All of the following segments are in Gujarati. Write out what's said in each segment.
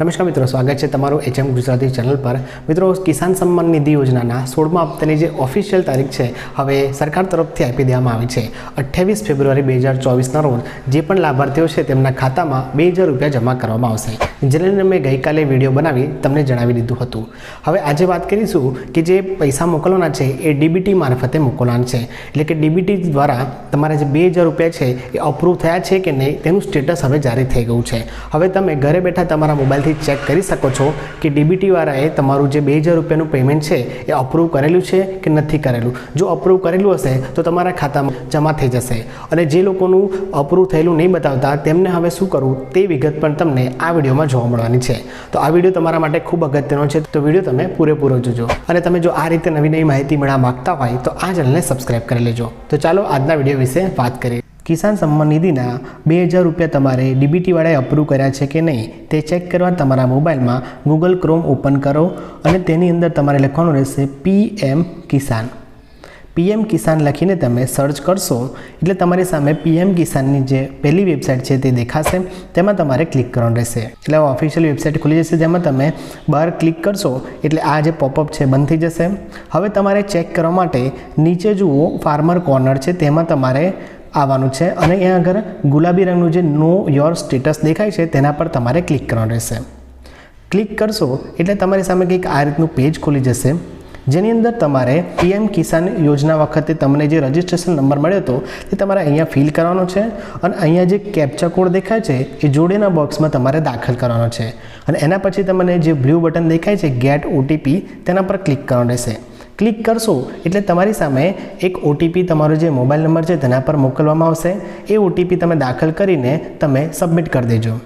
નમસ્કાર મિત્રો, સ્વાગત છે તમારું એચએમ ગુજરાતી ચેનલ પર. મિત્રો, કિસાન સન્માન નિધિ યોજનાના સોળમા હપ્તાની જે ઓફિશિયલ તારીખ છે, હવે સરકાર તરફથી આપી દેવામાં આવી છે. અઠ્યાવીસ ફેબ્રુઆરી બે હજાર ચોવીસના રોજ જે પણ લાભાર્થીઓ છે, તેમના ખાતામાં બે હજાર રૂપિયા જમા કરવામાં આવશે, જેને મેં ગઈકાલે વીડિયો બનાવી તમને જણાવી દીધું હતું. હવે આજે વાત કરીશું કે જે પૈસા મોકલવાના છે, એ ડીબીટી મારફતે મોકલવાના છે. એટલે કે ડીબીટી દ્વારા તમારા જે બે હજાર રૂપિયા છે, એ અપ્રૂવ થયા છે કે નહીં, તેનું સ્ટેટસ હવે જારી થઈ ગયું છે. હવે તમે ઘરે બેઠા તમારા મોબાઈલથી ચેક કરી શકો છો કે ડીબીટી વાળાએ તમારું જે બે હજાર રૂપિયાનું પેમેન્ટ છે એ અપ્રૂવ કરેલું છે કે નથી કરેલું. જો અપ્રૂવ કરેલું હશે તો તમારા ખાતામાં જમા થઈ જશે. અને જે લોકોનું અપ્રૂવ થયેલું નહીં બતાવતા તેમને હવે શું કરવું તે વિગત પણ તમને આ વિડીયોમાં જોવા મળવાની છે. તો આ વીડિયો તમારા માટે ખૂબ અગત્યનો છે. તો વીડિયો તમે પૂરેપૂરો જોજો. અને તમે જો આ રીતે નવી નવી માહિતી મેળવવા માગતા હોય તો આ ચેનલને સબસ્ક્રાઇબ કરી લેજો. તો ચાલો આજના વીડિયો વિશે વાત કરીએ. કિસાન સન્માન નિધિના બે હજાર રૂપિયા તમારે ડીબીટીવાળાએ અપ્રૂવ કર્યા છે કે નહીં તે ચેક કરવા તમારા મોબાઈલમાં ગૂગલ ક્રોમ ઓપન કરો અને તેની અંદર તમારે લખવાનું રહેશે પીએમ કિસાન. પીએમ કિસાન લખીને તમે સર્ચ કરશો એટલે તમારી સામે પીએમ કિસાનની જે પહેલી વેબસાઇટ છે તે દેખાશે, તેમાં તમારે ક્લિક કરવાનું રહેશે. એટલે ઓફિશિયલ વેબસાઇટ ખુલી જશે, જેમાં તમે બહાર ક્લિક કરશો એટલે આ જે પોપઅપ છે બંધ થઈ જશે. હવે તમારે ચેક કરવા માટે નીચે જુઓ ફાર્મર કોર્નર છે, તેમાં તમારે આવવાનું છે અને અહીંયા આગળ ગુલાબી રંગનું જે નો યોર સ્ટેટસ દેખાય છે, તેના પર તમારે ક્લિક કરવાનું રહેશે. ક્લિક કરશો એટલે તમારી સામે કંઈક આ રીતનું પેજ ખોલી જશે. જેની અંદર તમારે પીએમ કિસાન યોજના વખતે તમને જે રજિસ્ટ્રેશન નંબર મળ્યો હતો, તે તમારે અહીંયા ફિલ કરવાનો છે અને અહીંયા જે કેપ્ચા કોડ દેખાય છે, એ જોડેના બોક્સમાં તમારે દાખલ કરવાનો છે. અને એના પછી તમને જે બ્લુ બટન દેખાય છે, ગેટ ઓટીપી, તેના પર ક્લિક કરવાનું રહેશે. ક્લિક કરશો એટલે તમારી સામે એક ઓટીપી તમારો જે મોબાઈલ નંબર છે તેના પર મોકલવામાં આવશે. એ ઓટીપી તમે દાખલ કરીને તમે સબમિટ કરી દેજો.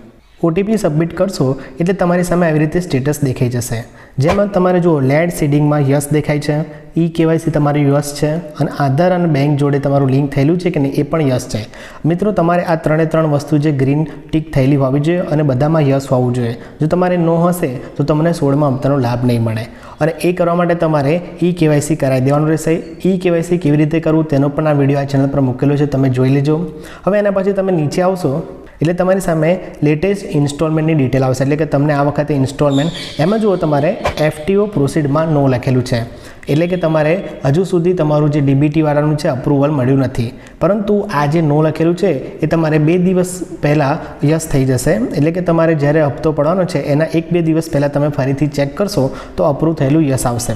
ઓટીપી સબમિટ કરશો, એટલે તમારી સામે આવી રીતે સ્ટેટસ દેખાઈ જશે. જેમાં તમારે જો લેડ સીડિંગમાં યસ દેખાય છે ઈ કેવાયસી તમારું યસ છે, અને આધાર અને બેંક જોડે તમારું લિંક થયેલું છે કે નહીં, એ પણ યસ છે. મિત્રો, તમારે આ ત્રણે ત્રણ વસ્તુ જે ગ્રીન ટીક થયેલી હોવી જોઈએ અને બધામાં યસ હોવું જોઈએ. જો તમારે નો હશે, તો તમને સોળમાં હપ્તાનો લાભ નહીં મળે. અને એ કરવા માટે તમારે ઈ કેવાયસી કરાવી દેવાનું રહેશે. ઈ કેવાયસી કેવી રીતે કરવું, તેનો પણ આ વીડિયો આ ચેનલ પર મૂકેલો છે, તમે જોઈ લેજો. હવે એના પછી તમે નીચે આવશો. એટલે તમારી સામે લેટેસ્ટ ઇન્સ્ટોલમેન્ટની ડિટેલ આવશે. એટલે કે તમને આ વખતે ઇન્સ્ટોલમેન્ટ એમાં જુઓ તમારે એફટીઓ પ્રોસીડમાં નો લખેલું છે. એટલે કે તમારે હજુ સુધી તમારું જે ડીબીટી વાળાનું છે અપ્રુવલ મળ્યું નથી. પરંતુ આ જે નો લખેલું છે, એ તમારે બે દિવસ પહેલાં યસ થઈ જશે. એટલે કે તમારે જ્યારે હપ્તો પડવાનો છે, એના એક બે દિવસ પહેલાં તમે ફરીથી ચેક કરશો, તો અપ્રૂવ થયેલું યસ આવશે.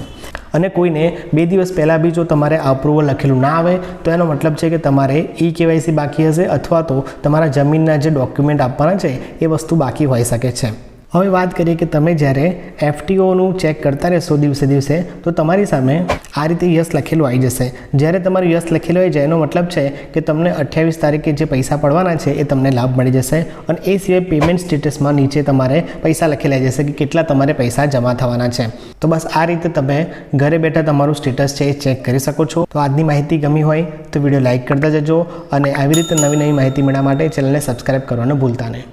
અને કોઈને બે દિવસ પહેલાં બી જો તમારે અપ્રુવલ લખેલું ના આવે, તો એનો મતલબ છે કે તમારે ઈ કેવાયસી બાકી હશે અથવા તો તમારા જમીનના જે ડોક્યુમેન્ટ આપવાના છે, એ વસ્તુ બાકી હોઈ શકે છે. હવે વાત કરીએ કે તમે જ્યારે એફટીઓનું ચેક કરતા રહેશો દિવસે દિવસે, તો તમારી સામે આ રીતે યસ લખેલું આવી જશે. જ્યારે તમારું યસ લખેલું હોય જાય, એનો મતલબ છે કે તમને અઠ્યાવીસ તારીખે જે પૈસા પડવાના છે, એ તમને લાભ મળી જશે અને એ સિવાય પેમેન્ટ સ્ટેટસમાં નીચે તમારે પૈસા લખેલા જશે કે કેટલા તમારે પૈસા જમા થવાના છે. તો બસ આ રીતે તમે ઘરે બેઠા તમારું સ્ટેટસ છે એ ચેક કરી શકો છો. તો આજની માહિતી ગમી હોય તો વીડિયો લાઇક કરતા જજો અને આવી રીતે નવી નવી માહિતી મેળવવા માટે ચેનલને સબસ્ક્રાઈબ કરવાનું ભૂલતા નહીં.